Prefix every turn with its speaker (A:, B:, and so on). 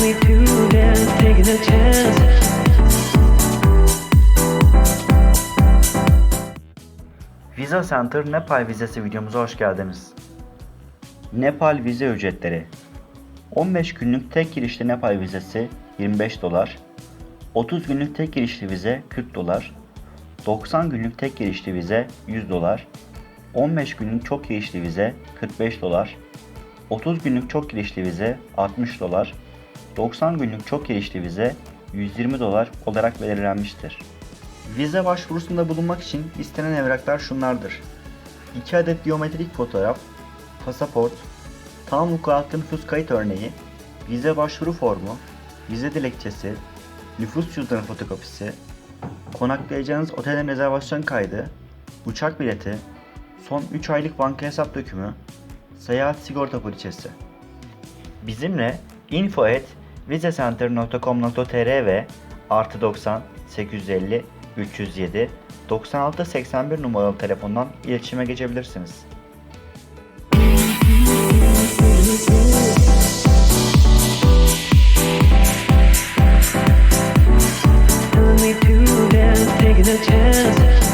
A: with. Visa Center Nepal vizesi videomuza hoş geldiniz. Nepal vize ücretleri 15 günlük tek girişli Nepal vizesi 25 dolar, 30 günlük tek girişli vize 40 dolar, 90 günlük tek girişli vize 100 dolar, 15 günlük çok girişli vize 45 dolar, 30 günlük çok girişli vize 60 dolar, 90 günlük çok girişli vize 120 dolar olarak belirlenmiştir. Vize başvurusunda bulunmak için istenen evraklar şunlardır. 2 adet biyometrik fotoğraf, pasaport, tam vukuatlı nüfus kayıt örneği, vize başvuru formu, vize dilekçesi, nüfus cüzdanı fotokopisi, konaklayacağınız otelin rezervasyon kaydı, uçak bileti, son 3 aylık banka hesap dökümü, seyahat sigorta poliçesi. Bizimle info.vizecenter.com.tr ve artı 90 850 307 96 81 numaralı telefondan iletişime geçebilirsiniz.
B: Tell a chance